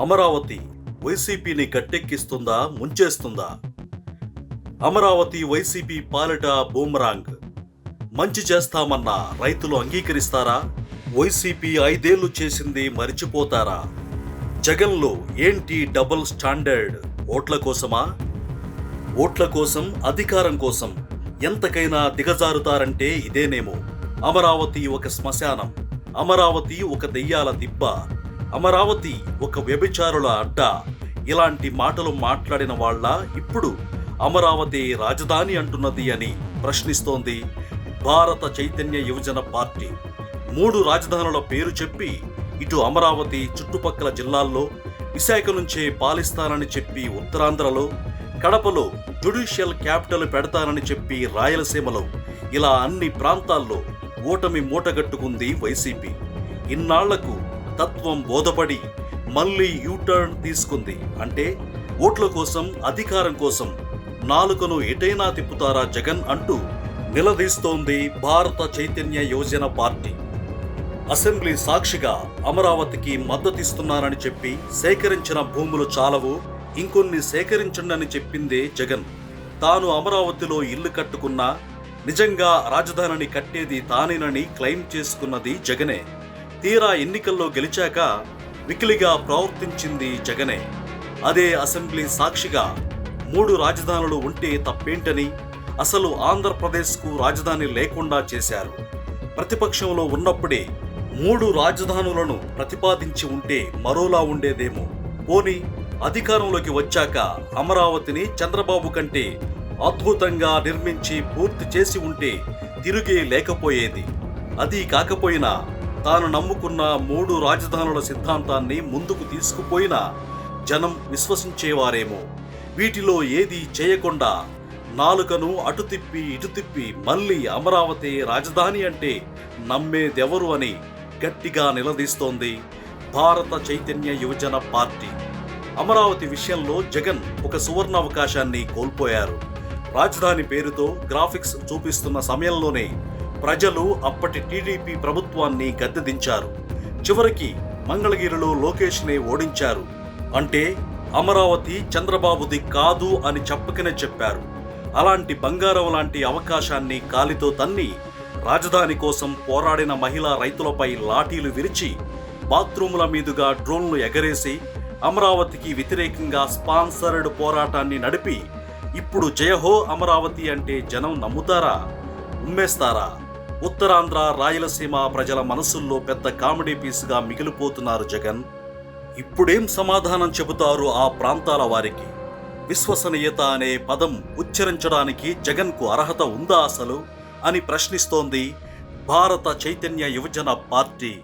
అమరావతి వైసీపీని గట్టెక్కిస్తుందా ముంచేస్తుందా? అమరావతి వైసీపీ పాలిట బూమరాంగ్. మంచి చేస్తామన్న రైతులు అంగీకరిస్తారా? వైసీపీ ఐదేళ్ళు చేసింది మరిచిపోతారా? జగన్లో ఏంటి డబుల్ స్టాండర్డ్? ఓట్ల కోసమా? ఓట్ల కోసం అధికారం కోసం ఎంతకైనా దిగజారుతారంటే ఇదేనేమో. అమరావతి ఒక శ్మశానం అమరావతి ఒక దెయ్యాల దిబ్బ. అమరావతి ఒక వ్యభిచారుల అడ్డ. ఇలాంటి మాటలు మాట్లాడిన వాళ్ళ ఇప్పుడు అమరావతి రాజధాని అంటున్నది అని ప్రశ్నిస్తోంది భారత చైతన్య యువజన పార్టీ. మూడు రాజధానుల పేరు చెప్పి ఇటు అమరావతి చుట్టుపక్కల జిల్లాల్లో విశాఖ నుంచే పాలిస్తానని చెప్పి ఉత్తరాంధ్రలో కడపలో జ్యుడిషియల్ క్యాపిటల్ పెడతానని చెప్పి రాయలసీమలో ఇలా అన్ని ప్రాంతాల్లో ఓటమి మూటగట్టుకుంది వైసీపీ. ఇన్నాళ్ళకు తత్వం బోధపడి మళ్ళీ యూటర్న్ తీసుకుంది. అంటే ఓట్ల కోసం అధికారం కోసం నాలుకను ఎటైనా తిప్పుతారా జగన్ అంటూ నిలదీస్తోంది భారత చైతన్య యోజన పార్టీ. అసెంబ్లీ సాక్షిగా అమరావతికి మద్దతిస్తున్నానని చెప్పి సేకరించిన భూములు చాలవు ఇంకొన్ని సేకరించండని చెప్పిందే జగన్. తాను అమరావతిలో ఇల్లు కట్టుకున్నా నిజంగా రాజధానిని కట్టేది తానేనని క్లెయిమ్ చేసుకున్నది జగనే. తీరా ఎన్నికల్లో గెలిచాక వికిలిగా ప్రవర్తించింది జగనే. అదే అసెంబ్లీ సాక్షిగా మూడు రాజధానులు ఉంటే తప్పేంటని అసలు ఆంధ్రప్రదేశ్కు రాజధాని లేకుండా చేశారు. ప్రతిపక్షంలో ఉన్నప్పుడే మూడు రాజధానులను ప్రతిపాదించి ఉంటే మరోలా ఉండేదేమో. పోని అధికారంలోకి వచ్చాక అమరావతిని చంద్రబాబు కంటే అద్భుతంగా నిర్మించి పూర్తి చేసి ఉంటే తిరిగే లేకపోయేది. అది కాకపోయినా తాను నమ్ముకున్న మూడు రాజధానుల సిద్ధాంతాన్ని ముందుకు తీసుకుపోయినా జనం విశ్వసించేవారేమో. వీటిలో ఏది చేయకుండా నాలుకను అటు తిప్పి ఇటు తిప్పి మళ్ళీ అమరావతి రాజధాని అంటే నమ్మేదెవరు అని గట్టిగా నిలదీస్తోంది భారత చైతన్య యువజన పార్టీ. అమరావతి విషయంలో జగన్ ఒక సువర్ణ అవకాశాన్ని కోల్పోయారు. రాజధాని పేరుతో గ్రాఫిక్స్ చూపిస్తున్న సమయంలోనే ప్రజలు అప్పటి టీడీపీ ప్రభుత్వాన్ని గద్దెదించారు. చివరికి మంగళగిరిలో లోకేష్నే ఓడించారు. అంటే అమరావతి చంద్రబాబుది కాదు అని చెప్పకనే చెప్పారు. అలాంటి బంగారం లాంటి అవకాశాన్ని కాలితో తన్ని రాజధాని కోసం పోరాడిన మహిళా రైతులపై లాఠీలు విరిచి బాత్రూముల మీదుగా డ్రోన్లు ఎగరేసి అమరావతికి వ్యతిరేకంగా స్పాన్సర్డ్ పోరాటాన్ని నడిపి ఇప్పుడు జయహో అమరావతి అంటే జనం నమ్ముతారా? ఉమ్మేస్తారా? ఉత్తరాంధ్ర రాయలసీమ ప్రజల మనసుల్లో పెద్ద కామెడీ పీస్గా మిగిలిపోతున్నారు జగన్. ఇప్పుడేం సమాధానం చెబుతారు ఆ ప్రాంతాల వారికి? విశ్వసనీయత అనే పదం ఉచ్చరించడానికి జగన్కు అర్హత ఉందా అసలు? అని ప్రశ్నిస్తోంది భారత చైతన్య యువజన పార్టీ.